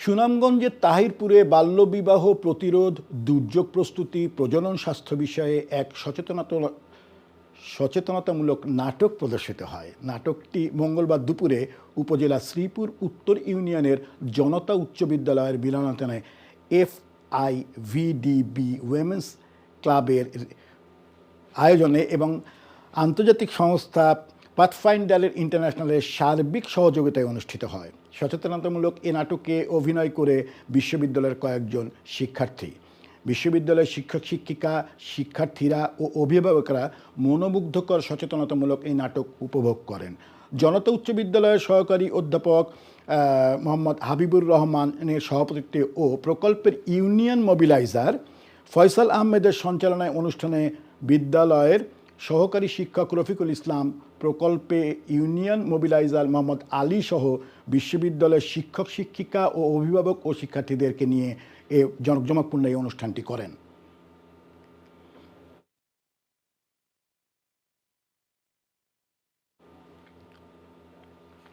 সুনামগঞ্জের তাহিরপুরে বাল্যবিবাহ প্রতিরোধ, দুর্যোগ প্রস্তুতি, প্রজনন স্বাস্থ্য বিষয়ে এক সচেতনতা সচেতনতামূলক নাটক প্রদর্শিত হয়। নাটকটি মঙ্গলবার দুপুরে উপজেলা শ্রীপুর উত্তর ইউনিয়নের জনতা উচ্চ বিদ্যালয়ের মিলনায়তনে এফ আই ভিডিবি উইমেন্স ক্লাবের আয়োজনে এবং আন্তর্জাতিক সংস্থা পাথফাইন্ডারের ইন্টারন্যাশনালের সার্বিক সহযোগিতায় অনুষ্ঠিত হয়। সচেতনতামূলক এ নাটকে অভিনয় করে বিশ্ববিদ্যালয়ের কয়েকজন শিক্ষার্থী। বিশ্ববিদ্যালয়ের শিক্ষক, শিক্ষিকা, শিক্ষার্থীরা ও অভিভাবকরা মনোমুগ্ধকর সচেতনতামূলক এই নাটক উপভোগ করেন। জনতা উচ্চ বিদ্যালয়ের সহকারী অধ্যাপক মোহাম্মদ হাবিবুর রহমানের সভাপতিত্বে ও প্রকল্পের ইউনিয়ন মোবিলাইজার ফয়সাল আহমেদের সঞ্চালনায় অনুষ্ঠানে বিদ্যালয়ের সহকারী শিক্ষক রফিকুল ইসলাম, প্রকল্পে ইউনিয়ন মোবিলাইজার মোহাম্মদ আলী সহ বিশ্ববিদ্যালয়ের শিক্ষক, শিক্ষিকা ও অভিভাবক ও শিক্ষার্থীদেরকে নিয়ে এ জনকজমকপূর্ণ এই অনুষ্ঠানটি করেন।